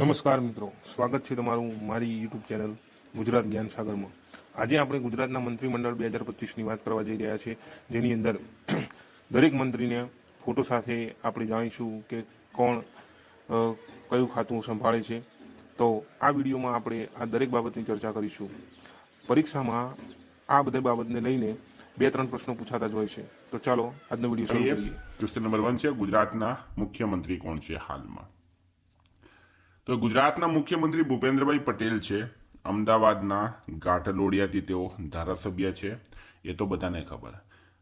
નમસ્કાર મિત્રો. સ્વાગત છે તમારું મારી યુટ્યુબ ચેનલ ગુજરાત જ્ઞાન સાગરમાં. આજે આપણે ગુજરાતના મંત્રીમંડળ બે હજાર પચીસની વાત કરવા જઈ રહ્યા છીએ જેની અંદર દરેક મંત્રીને ફોટો સાથે આપણે જાણીશું કે કોણ કયું ખાતું સંભાળે છે. તો આ વિડીયોમાં આપણે આ દરેક બાબતની ચર્ચા કરીશું. પરીક્ષામાં આ બધા બાબતને લઈને બે ત્રણ પ્રશ્નો પૂછાતા જ હોય છે. તો ચાલો આજનો વીડિયો શરૂ કરીએ. ક્વેશ્ચન નંબર વન છે ગુજરાતના મુખ્યમંત્રી કોણ છે હાલમાં? તો ગુજરાતના મુખ્યમંત્રી ભૂપેન્દ્રભાઈ પટેલ છે. અમદાવાદના ગાંઠલોડિયાથી તેઓ ધારાસભ્ય છે. એ તો બધાને ખબર.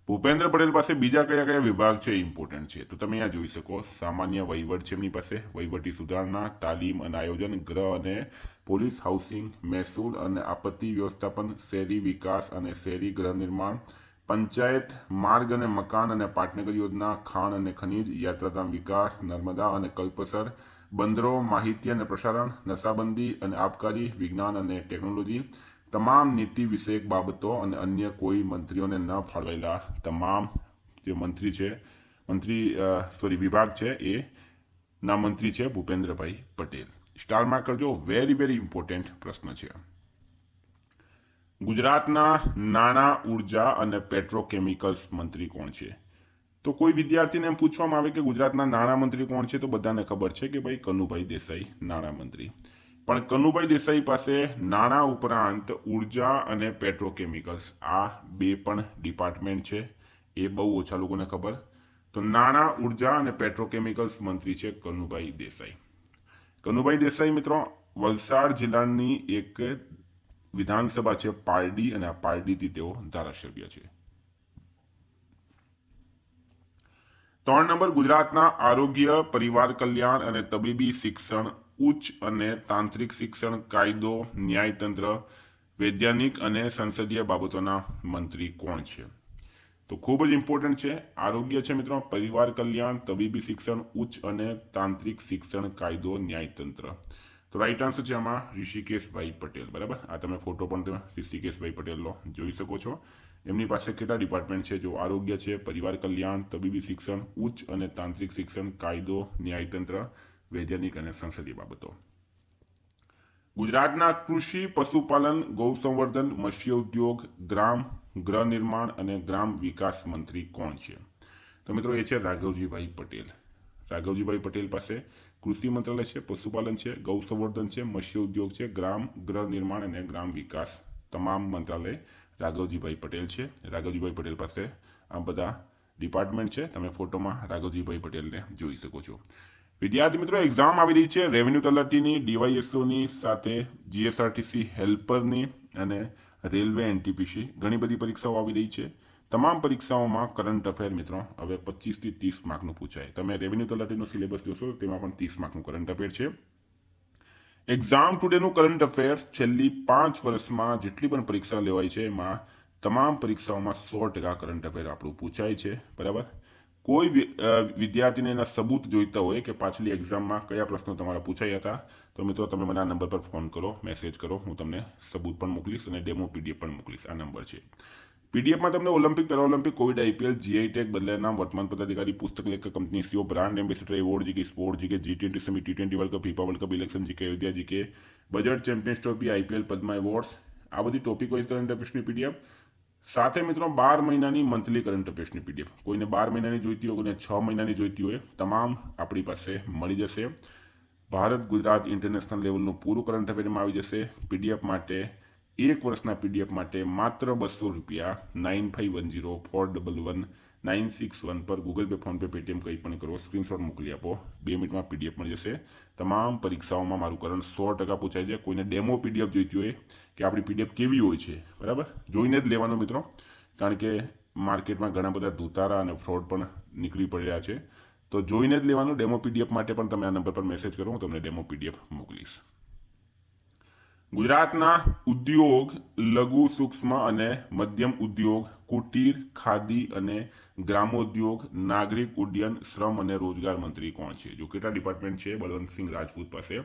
ભૂપેન્દ્ર પટેલ પાસે બીજા કયા કયા વિભાગ છે ઇમ્પોર્ટન્ટ છે? તો તમે અહીંયા જોઈ શકો, સામાન્ય વહીવટ છે એમની પાસે. વહીવટી સુધારણા, તાલીમ અને આયોજન, ગ્રહ અને પોલીસ હાઉસિંગ, મહેસૂલ અને આપત્તિ વ્યવસ્થાપન, શહેરી વિકાસ અને શહેરી ગૃહ નિર્માણ, પંચાયત, માર્ગ અને મકાન અને પાટનગર યોજના, ખાણ અને ખનીજ, યાત્રાધામ વિકાસ, નર્મદા અને કલ્પસર બંદરો, માહિતી અને પ્રસારણ, નશાબંધી અને આબકારી વિજ્ઞાન અને ટેકનોલોજી તમામ નીતિ વિષયક બાબતો અને અન્ય કોઈ મંત્રીઓને ન ફાળવેલા તમામ જે મંત્રી છે, મંત્રી સોરી વિભાગ છે, એ ના મંત્રી છે ભૂપેન્દ્રભાઈ પટેલ. સ્ટારમાં કરજો વેરી વેરી ઇમ્પોર્ટન્ટ પ્રશ્ન છે. ગુજરાતના નાણાં, ઊર્જા અને પેટ્રોકેમિકલ્સ મંત્રી કોણ છે? તો કોઈ વિદ્યાર્થીને એમ પૂછવામાં આવે કે ગુજરાતના નાણાં મંત્રી કોણ છે, તો બધાને ખબર છે કે ભાઈ કનુભાઈ દેસાઈ નાણાં મંત્રી પણ કનુભાઈ દેસાઈ પાસે નાણાં ઉપરાંત ઊર્જા અને પેટ્રોકેમિકલ્સ, આ બે પણ ડિપાર્ટમેન્ટ છે. એ બહુ ઓછા લોકોને ખબર. તો નાણાં, ઊર્જા અને પેટ્રોકેમિકલ્સ મંત્રી છે કનુભાઈ દેસાઈ. કનુભાઈ દેસાઈ મિત્રો, વલસાડ જિલ્લાની એક વિધાનસભા છે, પારડી, અને આ પારડીથી તેઓ ધારાસભ્ય છે. ત્રણ નંબર, ગુજરાતના આરોગ્ય, પરિવાર કલ્યાણ અને તબીબી શિક્ષણ, ઉચ્ચ અને તાંત્રિક શિક્ષણ, કાયદો, ન્યાયતંત્ર, વૈજ્ઞાનિક અને સંસદીય બાબતોના મંત્રી કોણ છે? તો ખૂબ જ ઇમ્પોર્ટન્ટ છે. આરોગ્ય છે મિત્રો, પરિવાર કલ્યાણ, તબીબી શિક્ષણ, ઉચ્ચ અને તાંત્રિક શિક્ષણ, કાયદો, ન્યાયતંત્ર. તો રાઈટ આન્સર છે આમાં ઋષિકેશભાઈ પટેલ. બરાબર? આ તમે ફોટો પણ તમે ઋષિકેશભાઈ પટેલનો જોઈ શકો છો. એમની પાસે કેટલા ડિપાર્ટમેન્ટ છે? જો આરોગ્ય છે, પરિવાર કલ્યાણ, તબીબી શિક્ષણ, ઉચ્ચ અને તાંત્રિક શિક્ષણ, કાયદો, ન્યાયતંત્ર, વૈજ્ઞાનિક અને સંસદીય બાબતો. ગુજરાતના કૃષિ, પશુપાલન ગૌ સંવર્ધન મત્સ્ય ઉદ્યોગ, ગ્રામ ગૃહ નિર્માણ અને ગ્રામ વિકાસ મંત્રી કોણ છે? તો મિત્રો એ છે રાઘવજીભાઈ પટેલ. રાઘવજીભાઈ પટેલ પાસે કૃષિ મંત્રાલય છે, પશુપાલન છે ગૌ સંવર્ધન છે, મત્સ્ય ઉદ્યોગ છે, ગ્રામ ગૃહ નિર્માણ અને ગ્રામ વિકાસ. તમામ મંત્રાલય રાઘવજીભાઈ પટેલ છે. રાઘવજીભાઈ પટેલ પાસે આ બધા ડિપાર્ટમેન્ટ છે. તમે ફોટોમાં રાઘવજીભાઈ પટેલને જોઈ શકો છો. વિદ્યાર્થી મિત્રો એક્ઝામ આવી રહી છે. રેવન્યુ તલાટીની ડીવાયએસઓની સાથે જીએસઆરટીસી હેલ્પરની અને રેલવે એનટીપીસી ઘણી બધી પરીક્ષાઓ આવી રહી છે. તમામ પરીક્ષાઓમાં કરંટ અફેર મિત્રો, હવે પચીસથી ત્રીસ માર્કનું પૂછાય. તમે રેવન્યુ તલાટીનો સિલેબસ જોશો, તેમાં પણ ત્રીસ માર્કનું કરંટ અફેર છે. એક્ઝામ ટુડેનું કરંટ અફેર્સ છેલ્લી પાંચ વર્ષમાં જેટલી પણ પરીક્ષા લેવાય છે, એમાં તમામ પરીક્ષાઓમાં સો ટકા કરંટ અફેર આપણું પૂછાય છે, બરાબર? કોઈ વિદ્યાર્થીને એના સબૂત જોઈતા હોય કે પાછલી એક્ઝામમાં કયા પ્રશ્નો તમારા પૂછાયા હતા, તો મિત્રો તમે મને આ નંબર પર ફોન કરો મેસેજ કરો, હું તમને સબૂત પણ મોકલીશ અને ડેમો પીડીએફ પણ મોકલીશ. આ નંબર છે. પીડીએફમાં તમને Olympic Paralympic covid IPL GI tag બદલાના વર્તમાન પદાધિકારી પુસ્તક લેખક, company CEO brand ambassador award GK sport GK G twenty summit T twenty world cup FIFA world cup election GK Ayodhya GK budget champions trophy IPL Padma awards આ બધી topic wise current અફેર્સની PDF સાથે મિત્રો બાર મહિનાની monthly current અફેર્સની PDF કોઈને બાર મહિનાની જોઈતી હોય, કોઈને છ મહિનાની જોઈતી હોય, તમામ આપણી પાસે મળી જશે. ભારત, ગુજરાત ઇન્ટરનેશનલ લેવલનું પૂરું કરંટ અફેરમાં આવી જશે. પીડીએફ માટે એક વર્ષના પીડીએફ માટે માત્ર બસો રૂપિયા nine five one zero four double one nine six one પર ગૂગલ પે ફોનપે પેટીએમ કંઈ પણ કરો, સ્ક્રીનશોટ મોકલી આપો. બે મિનિટમાં પીડીએફ મળી જશે. તમામ પરીક્ષાઓમાં મારું કરંટ સો ટકા પૂછાય છે. કોઈને ડેમો પીડીએફ જોઈતી હોય કે આપણી પીડીએફ કેવી હોય છે, બરાબર? જોઈને જ લેવાનો મિત્રો. કારણ કે માર્કેટમાં ઘણા બધા ધુતારા અને ફ્રોડ પણ નીકળી પડ્યા છે. તો જોઈને જ લેવાનું. ડેમો પીડીએફ માટે પણ તમે આ નંબર પર મેસેજ કરો. હું તમને ડેમો પીડીએફ મોકલીશ. ગુજરાતના ઉદ્યોગ, લઘુ સૂક્ષ્મ અને મધ્યમ ઉદ્યોગ, કુટીર, ખાદી અને ગ્રામોદ્યોગ, નાગરિક ઉડ્ડયન, શ્રમ અને રોજગાર મંત્રી કોણ છે? જો કેટલા ડિપાર્ટમેન્ટ છે? બળવંતસિંહ રાજપૂત પાસે.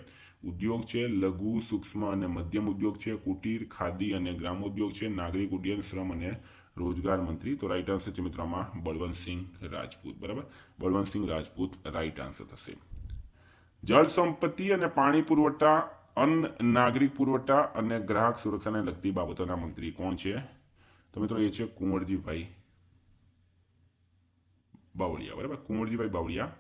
ઉદ્યોગ છે, લઘુ, સૂક્ષ્મ અને મધ્યમ ઉદ્યોગ છે, કુટીર, ખાદી અને ગ્રામોદ્યોગ છે, નાગરિક ઉડ્ડયન, શ્રમ અને રોજગાર મંત્રી. તો રાઈટ આન્સર છે મિત્રોમાં બળવંતસિંહ રાજપૂત. બરાબર? બળવંતસિંહ રાજપૂત રાઈટ આન્સર થશે. જળ સંપત્તિ અને પાણી પુરવઠા અન્ન નાગરિક પુરવઠા અને ગ્રાહક સુરક્ષાને લગતી બાબતોના મંત્રી કોણ છે? તો મિત્રો એ છે કુંવરજીભાઈ બાવળિયા, બરાબર? કુંવરજીભાઈ બાવળિયા.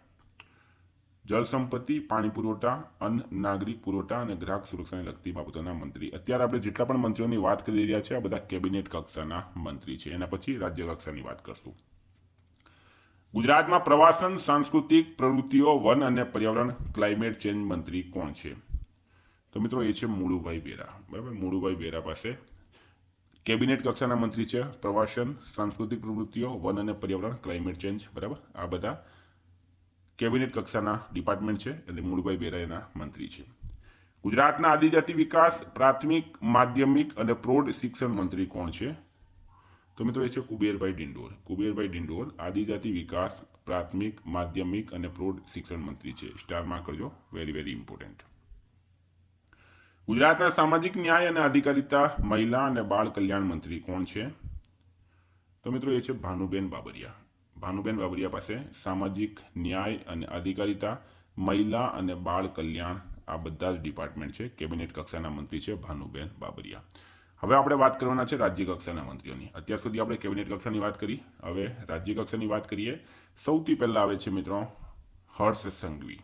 જળસંપત્તિ પાણી પુરવઠા અન્ન નાગરિક પુરવઠા અને ગ્રાહક સુરક્ષાને લગતી બાબતોના મંત્રી. અત્યારે આપણે જેટલા પણ મંત્રીઓની વાત કરી રહ્યા છે, આ બધા કેબિનેટ કક્ષાના મંત્રી છે. એના પછી રાજ્ય કક્ષાની વાત કરશું. ગુજરાતમાં પ્રવાસન, સાંસ્કૃતિક પ્રવૃત્તિઓ, વન અને પર્યાવરણ, ક્લાઇમેટ ચેન્જ મંત્રી કોણ છે? તો મિત્રો એ છે મુળુભાઈ બેરા બરાબર? મુળુભાઈ બેરા પાસે કેબિનેટ કક્ષાના મંત્રી છે, પ્રવાસન, સાંસ્કૃતિક પ્રવૃત્તિઓ, વન અને પર્યાવરણ, ક્લાઇમેટ ચેન્જ, બરાબર? આ બધા કેબિનેટ કક્ષાના ડિપાર્ટમેન્ટ છે, એટલે મુળુભાઈ બેરા એના મંત્રી છે. ગુજરાતના આદિજાતિ વિકાસ, પ્રાથમિક, માધ્યમિક અને પ્રૌઢ શિક્ષણ મંત્રી કોણ છે? તો મિત્રો એ છે કુબેરભાઈ ડિંડોર. કુબેરભાઈ ડિંડોર આદિજાતિ વિકાસ, પ્રાથમિક, માધ્યમિક અને પ્રૌઢ શિક્ષણ મંત્રી છે. સ્ટારમાં કરજો. વેરી વેરી ઇમ્પોર્ટન્ટ ગુજરાતના સામાજિક ન્યાય અને અધિકારિતા, મહિલા અને બાળ કલ્યાણ મંત્રી કોણ છે? તો મિત્રો એ છે ભાનુબેન બાબરિયા. ભાનુબેન બાબરિયા પાસે સામાજિક ન્યાય અને અધિકારિતા, મહિલા અને બાળ કલ્યાણ આ બધા જ ડિપાર્ટમેન્ટ છે. કેબિનેટ કક્ષાના મંત્રી છે ભાનુબેન બાબરિયા. હવે આપણે વાત કરવાના છે રાજ્ય કક્ષાના મંત્રીઓની. અત્યાર સુધી આપણે કેબિનેટ કક્ષાની વાત કરી. હવે રાજ્ય કક્ષાની વાત કરીએ. સૌથી પહેલાં આવે છે મિત્રો હર્ષ સંઘવી.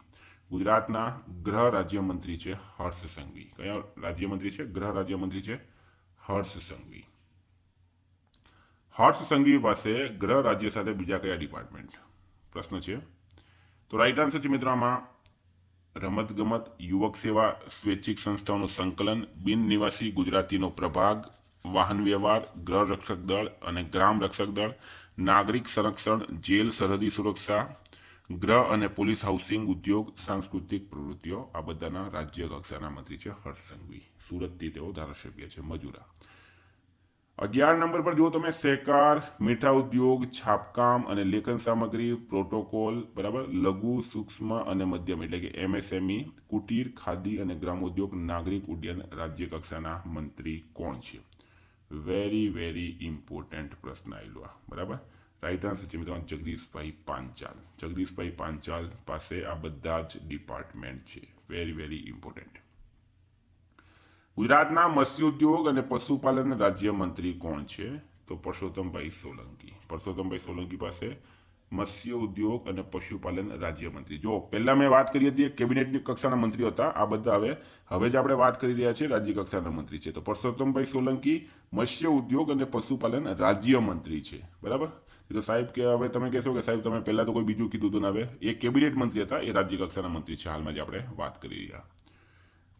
ગુજરાતના ગૃહ રાજ્યમંત્રી છે હર્ષ સંઘવી. કયા રાજ્યમંત્રી છે? ગૃહ રાજ્યમંત્રી છે હર્ષ સંઘવી. હર્ષ સંઘવી પાસે ગૃહ રાજ્ય સાથે બીજા કયા ડિપાર્ટમેન્ટ? પ્રશ્ન છે. તો રાઈટ આન્સર છે મિત્રો આમાં. રમત ગમત યુવક સેવા, સ્વૈચ્છિક સંસ્થાઓનું સંકલન, બિન નિવાસી ગુજરાતીનો પ્રભાગ, વાહન વ્યવહાર, ગૃહ રક્ષક દળ અને ગ્રામ રક્ષક દળ, નાગરિક સંરક્ષણ, જેલ સરહદી સુરક્ષા ગૃહ અને પોલીસ હાઉસિંગ ઉદ્યોગ, સાંસ્કૃતિક પ્રવૃત્તિઓ, આ બધાના રાજ્ય કક્ષાના મંત્રી છે હર્ષ સંઘવી. સુરતથી તેઓ ધારાસભ્ય છે મજૂરા. અગિયાર નંબર પર જો તમે સહકાર મીઠા ઉદ્યોગ, છાપકામ અને લેખન સામગ્રી, પ્રોટોકોલ, બરાબર? લઘુ, સૂક્ષ્મ અને મધ્યમ, એટલે કે એમએસએમઈ, કુટીર, ખાદી અને ગ્રામોદ્યોગ નાગરિક ઉડ્ડયન, રાજ્ય કક્ષાના મંત્રી કોણ છે? વેરી વેરી ઇમ્પોર્ટન્ટ પ્રશ્ન આવેલો બરાબર? રાઈટ છે મિત્રો જગદીશભાઈ પાંચાલ. જગદીશભાઈ પાંચાલ પાસે આ બધા જ ડિપાર્ટમેન્ટ છે. વેરી વેરી ઇમ્પોર્ટન્ટ ગુજરાતના મત્સ્યોદ્યોગ અને પશુપાલન રાજ્યમંત્રી કોણ છે? તો પરસોત્તમભાઈ સોલંકી. પરસોત્તમભાઈ સોલંકી પાસે મત્સ્ય ઉદ્યોગ અને પશુપાલન રાજ્યમંત્રી. જો પહેલાં મેં વાત કરી હતી કેબિનેટની કક્ષાના મંત્રી હતા, આ બધા હવે હવે જ આપણે વાત કરી રહ્યા છીએ રાજ્ય કક્ષાના મંત્રી છે. તો પરસોત્તમભાઈ સોલંકી મત્સ્ય ઉદ્યોગ અને પશુપાલન રાજ્યમંત્રી છે. બરાબર? તો સાહેબ કે હવે તમે કહેશો કે સાહેબ તમે પહેલાં તો કોઈ બીજું કીધું હતું ને હવે, એ કેબિનેટ મંત્રી હતા, એ રાજ્ય કક્ષાના મંત્રી છે. હાલમાં જ આપણે વાત કરી રહ્યા.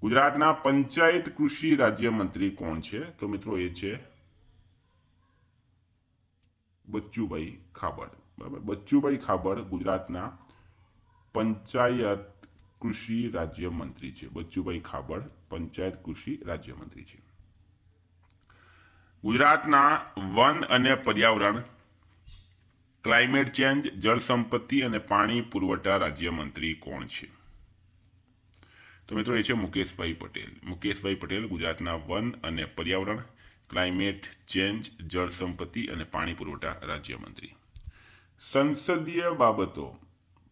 ગુજરાતના પંચાયત કૃષિ રાજ્યમંત્રી કોણ છે? તો મિત્રો એ છે બચ્ચુભાઈ ખાબડ. બચ્ચુભાઈ ખાબડ ગુજરાતના પંચાયત કૃષિ રાજ્યમંત્રી છે. બચ્ચુભાઈ ખાબડ પંચાયત કૃષિ રાજ્યમંત્રી છે. ગુજરાતના વન અને પર્યાવરણ, ક્લાઇમેટ ચેન્જ, જળ સંપત્તિ અને પાણી પુરવઠા રાજ્યમંત્રી કોણ છે? તો મિત્રો એ છે મુકેશભાઈ પટેલ. મુકેશભાઈ પટેલ ગુજરાતના વન અને પર્યાવરણ, ક્લાઇમેટ ચેન્જ, જળ સંપત્તિ અને પાણી પુરવઠા રાજ્યમંત્રી સંસદીય બાબતો,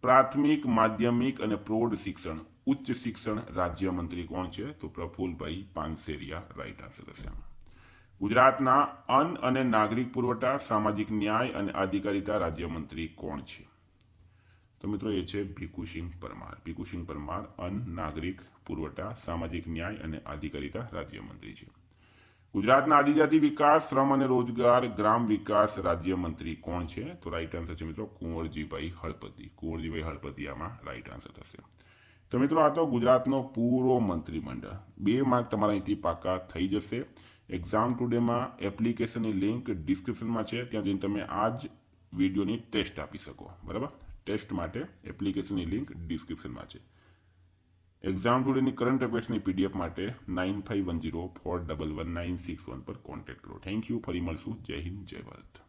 પ્રાથમિક, માધ્યમિક અને પ્રૌઢ શિક્ષણ, ઉચ્ચ શિક્ષણ રાજ્યમંત્રી કોણ છે? તો પ્રફુલભાઈ પાનસેરિયા રાઈટ આન્સર હશે ગુજરાતના અન્ન અને નાગરિક પુરવઠા, સામાજિક ન્યાય અને અધિકારિતા રાજ્યમંત્રી કોણ છે? તો મિત્રો એ છે ભીખુસિંહ પરમાર. ભીખુસિંહ પરમાર અન્ન, નાગરિક પુરવઠા, સામાજિક ન્યાય અને અધિકારિતા રાજ્યમંત્રી છે. ગુજરાતના આદિજાતિ વિકાસ, શ્રમ અને રોજગાર, ગ્રામ વિકાસ રાજ્યમંત્રી કોણ છે? તો રાઈટ આન્સર છે મિત્રો કુંવરજીભાઈ હળપતિ. કુંવરજીભાઈ હળપતિ આમાં રાઈટ આન્સર થશે. તો મિત્રો આ તો ગુજરાતનો પૂરો મંત્રીમંડળ. બે માર્ક તમારા અહીંથી પાકા થઈ જશે. એક્ઝામ ટુડેમાં એપ્લિકેશનની લિંક ડિસ્ક્રિપ્શનમાં છે. ત્યાં જઈને તમે આ જ વિડીયોની ટેસ્ટ આપી શકો. બરાબર? ટેસ્ટ માટે એપ્લિકેશનની લિંક ડિસ્ક્રિપ્શનમાં છે. એક્ઝામ ટુડેની કરંટ અફેર્સની પીડીએફ માટે nine five one zero four double one nine six one પર કોન્ટેક્ટ કરો. થેન્ક યુ ફરી મળશું. જય હિન્દ, જય ભારત.